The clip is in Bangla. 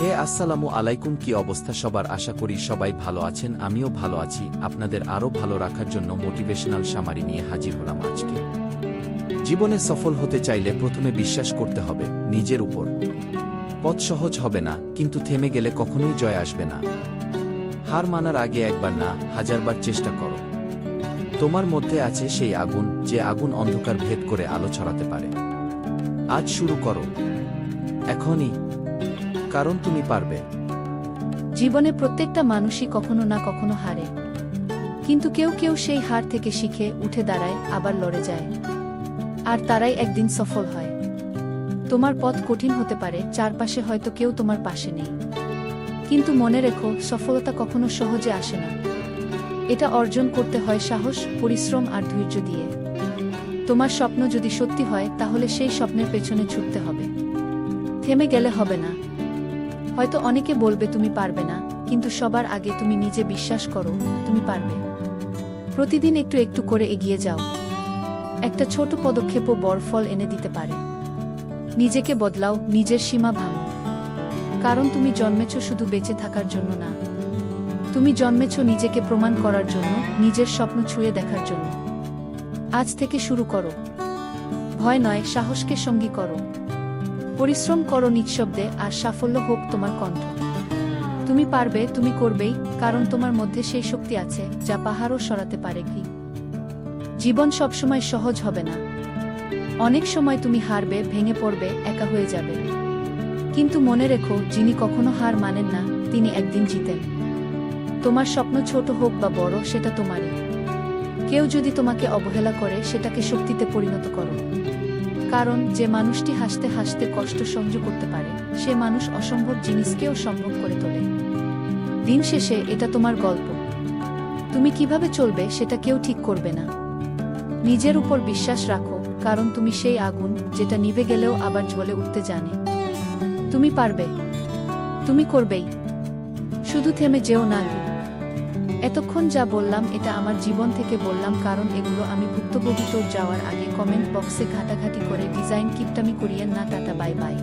হে, আসসালামু আলাইকুম, কি অবস্থা? সবার আশা করি সবাই ভালো আছেন, আমিও ভালো আছি। আপনাদের আরও ভালো রাখার জন্য মোটিভেশনাল সামারি নিয়ে হাজির হলাম আজকে। জীবনে সফল হতে চাইলে প্রথমে বিশ্বাস করতে হবে, নিজের উপর। পথ সহজ হবে না, কিন্তু থেমে গেলে কখনোই জয় আসবে না। হার মানার আগে একবার না, হাজারবার চেষ্টা করো। তোমার মধ্যে আছে সেই আগুন, যে আগুন অন্ধকার ভেদ করে আলো ছড়াতে পারে। আজ শুরু করো। এখনই কারণ তুমি পারবে। জীবনে প্রত্যেকটা মানুষই কখনো না কখনো হারে। কিন্তু কেউ কেউ সেই হার থেকে শিখে উঠে দাঁড়ায়, আবার লড়ে যায়। আর তারাই একদিন সফল হয়। তোমার পথ কঠিন হতে পারে, চারপাশে হয়তো কেউ তোমার পাশে নেই। কিন্তু মনে রেখো, সফলতা কখনো সহজে আসে না। এটা অর্জন করতে হয় সাহস, পরিশ্রম আর ধৈর্য দিয়ে। তোমার স্বপ্ন যদি সত্যি হয়, তাহলে সেই স্বপ্নের পেছনে ছুটতে হবে। থেমে গেলে হবে না। হয়তো অনেকে বলবে তুমি পারবে না, কিন্তু সবার আগে তুমি নিজে বিশ্বাস করো, তুমি পারবে। প্রতিদিন একটু একটু করে এগিয়ে যাও। একটা ছোট পদক্ষেপও বড় ফল এনে দিতে পারে। নিজেকে বদলাও, নিজের সীমা ভাঙো। কারণ তুমি জন্মেছ শুধু বেঁচে থাকার জন্য না। তুমি জন্মেছ নিজেকে প্রমাণ করার জন্য, নিজের স্বপ্ন ছুঁয়ে দেখার জন্য। আজ থেকে শুরু করো। ভয় নয়, সাহসকে সঙ্গী করো। পরিশ্রম করো নিঃশব্দে আর সাফল্য হোক তোমার কণ্ঠ। তুমি পারবে, তুমি করবেই, কারণ তোমার মধ্যে সেই শক্তি আছে যা পাহাড়ও সরাতে পারে কি। জীবন সবসময় সহজ হবে না। অনেক সময় তুমি হারবে, ভেঙে পড়বে, একা হয়ে যাবে। কিন্তু মনে রেখো, যিনি কখনো হার মানেন না, তিনি একদিন জিতেন। তোমার স্বপ্ন ছোট হোক বা বড়, সেটা তোমারই। কেউ যদি তোমাকে অবহেলা করে, সেটাকে শক্তিতে পরিণত করো। কারণ যে মানুষটি হাসতে হাসতে কষ্ট সহ্য করতে পারে, সে মানুষ অসম্ভব জিনিসকেও সম্ভব করে তোলে। দিন শেষে এটা তোমার গল্প। তুমি কীভাবে চলবে সেটা কেউ ঠিক করবে না। নিজের উপর বিশ্বাস রাখো, কারণ তুমি সেই আগুন যেটা নিভে গেলেও আবার জ্বলে উঠতে জানে। তুমি পারবে। তুমি করবেই। শুধু থেমে যেও না। এতক্ষণ যা বললাম এটা আমার জীবন থেকে বললাম কারণ এগুলো আমি ভুক্তভোগী তোর যাওয়ার আগে কমেন্ট বক্সে ঘাটাঘাটি করে ডিজাইন কিপটামি করিয়েন না, টাটা বাই বাই